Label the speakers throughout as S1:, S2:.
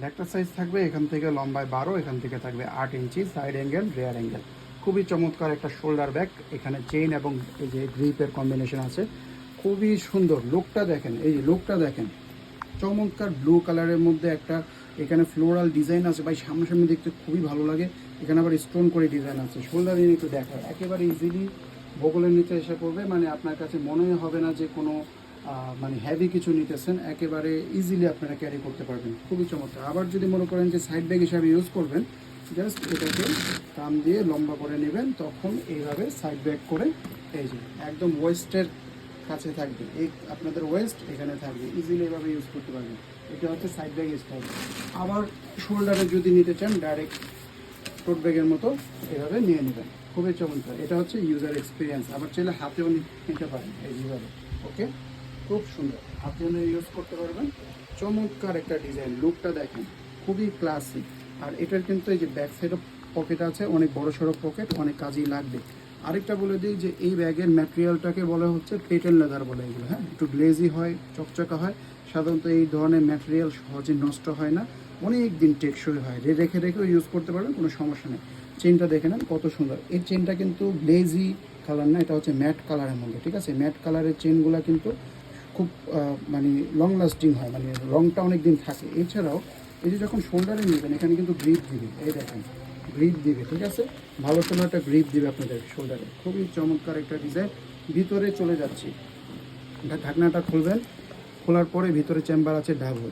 S1: ব্যাগটার সাইজ থাকবে, এখান থেকে লম্বায় বারো, এখান থেকে থাকবে আট inch side angle rear angle খুবই চমৎকার একটা শোল্ডার ব্যাগ এখানে চেইন এবং এই যে গ্রিপের কম্বিনেশন আছে। খুবই সুন্দর। লুকটা দেখেন, এই যে লুকটা দেখেন। চমৎকার ব্লু কালারের মধ্যে একটা, এখানে ফ্লোরাল ডিজাইন আছে। ভাই, সামনাসামনি দেখতে খুবই ভালো লাগে। এখানে আবার স্টোন করে ডিজাইন আছে। শোল্ডারে একটু দেখা একেবারে ইজিলি বগলের নিচে এসে পড়বে। মানে আপনার কাছে মনেই হবে না যে কোনো মানে হেভি কিছু নিতেছেন, একেবারে ইজিলি আপনারা ক্যারি করতে পারবেন। খুবই চমৎকার। আবার যদি মনে করেন যে সাইড ব্যাগ হিসাবে ইউজ করবেন জাস্ট এটাকে কাম দিয়ে লম্বা করে নেবেন, তখন এইভাবে সাইড ব্যাগ করে এই যে, একদম ওয়েস্টের কাছে থাকবে। এই আপনাদের ওয়েস্ট এখানে থাকবে। ইজিলি এভাবে ইউজ করতে পারবেন। এটা হচ্ছে সাইড ব্যাগ স্টাইল আবার শোল্ডারে যদি নিতে চান ডাইরেক্ট টোট ব্যাগের মতো এভাবে নিয়ে নেবেন। খুবই চমৎকার। এটা হচ্ছে ইউজার এক্সপিরিয়েন্স আবার চাইলে হাতেও নিতে পারেন এই যেভাবে ওকে খুব সুন্দর। হাতেও ইউজ করতে পারবেন। চমৎকার একটা ডিজাইন লুকটা দেখেন, খুবই ক্লাসিক আর এটার কিন্তু এই যে ব্যাক সাইডও পকেট আছে, অনেক বড় সড়ো পকেট অনেক কাজেই লাগবে। আরেকটা বলে দিই যে এই ব্যাগের ম্যাটেরিয়ালটাকে বলা হচ্ছে পেটেল লেদার বলে এগুলো হ্যাঁ? একটু গ্লেজি হয়, চকচকা হয়। সাধারণত এই ধরনের ম্যাটেরিয়াল সহজে নষ্ট হয় না। অনেক দিন টেকসই হয়। রেখে রেখেও ইউজ করতে পারবেন, কোনো সমস্যা নেই। চেনটা দেখে নেন, কত সুন্দর। এই চেনটা কিন্তু গ্লেজি কালার না, এটা হচ্ছে ম্যাট কালারের মধ্যে, ঠিক আছে? ম্যাট কালারের চেনগুলো কিন্তু খুব মানে লং লাস্টিং হয় মানে রংটা অনেক দিন থাকে। এছাড়াও এই যে যখন শোল্ডারে নেবেন, এখানে কিন্তু গ্রিপ দিবে, এই দেখেন গ্রিপ দিবে, ঠিক আছে? ভালো কোনো একটা গ্রিপ দিবে আপনাদের শোল্ডারে খুবই চমৎকার একটা ডিজাইন ভিতরে চলে যাচ্ছি। ঢাকনাটা খুলবেন, খোলার পরে ভিতরে চেম্বার আছে ডাবল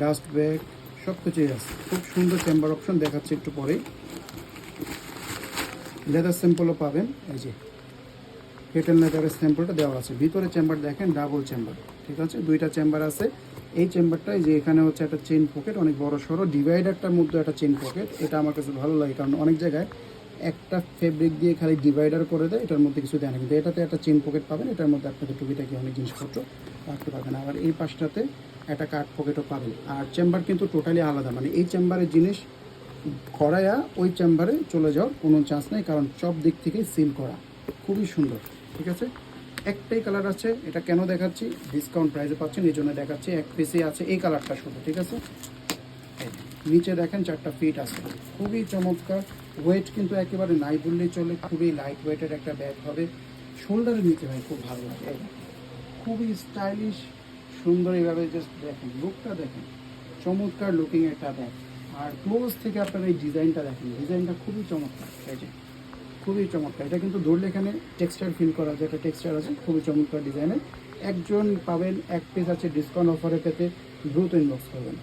S1: ডাস্ট ব্যাগ সব কিছুই আছে। খুব সুন্দর চেম্বার অপশন দেখাচ্ছে একটু পরেই। লেদার স্যাম্পলও পাবেন, এই যে। পেটেল লেদারের স্যাম্পলটা দেওয়া আছে। ভিতরে চেম্বার দেখেন ডাবল চেম্বার ঠিক আছে? দুইটা চেম্বার আছে। এই চেম্বারটাই যে এখানে হচ্ছে একটা চেন পকেট অনেক বড় সড়ো ডিভাইডারটার মধ্যে একটা চেন পকেট এটা আমার কাছে ভালো লাগে, কারণ অনেক জায়গায় একটা ফেব্রিক দিয়ে খালি ডিভাইডার করে দেয়, এটার মধ্যে কিছু দেয় না। কিন্তু এটাতে একটা চেন পকেট পাবেন, এটার মধ্যে আপনাদের টুকিটাকি অনেক জিনিসপত্র রাখতে পারবেন। আবার এই পাশটাতে একটা কাঠ পকেটও পাবেন। আর চেম্বার কিন্তু টোটালি আলাদা। মানে এই চেম্বারের জিনিস করায়া ওই চেম্বারে চলে যাওয়ার কোনো চান্স নেই, কারণ সব দিক থেকে সিল করা। খুবই সুন্দর। ঠিক আছে? একটাই কালার আছে, এটা কেন দেখাচ্ছি? ডিসকাউন্ট প্রাইসে পাচ্ছেন, এই জন্য দেখাচ্ছি, এক পিসে আছে, এই কালারটা শুধু, ঠিক আছে? নিচে দেখেন চারটা ফিট আছে। খুবই চমৎকার ওয়েট কিন্তু একেবারে নাই বললেই চলে, খুবই লাইট ওয়েটের একটা ব্যাগ হবে। শোল্ডারের নিচে হয় খুব ভালো লাগে খুবই স্টাইলিশ সুন্দর এইভাবে জাস্ট দেখেন লুকটা দেখেন, চমৎকার লুকিং একটা ব্যাগ আর ক্লোজ থেকে আপনারা এই ডিজাইনটা দেখেন ডিজাইনটা খুবই চমৎকার, এই যে। খুবই চমৎকার। এটা কিন্তু ধরলে এখানে টেক্সচার ফিল করা যায়, একটা টেক্সচার আছে, খুবই চমৎকার ডিজাইনের একজন পাবেন এক পিস আছে ডিসকাউন্ট অফারে পেতে, দ্রুত ইনবক্স করবেন।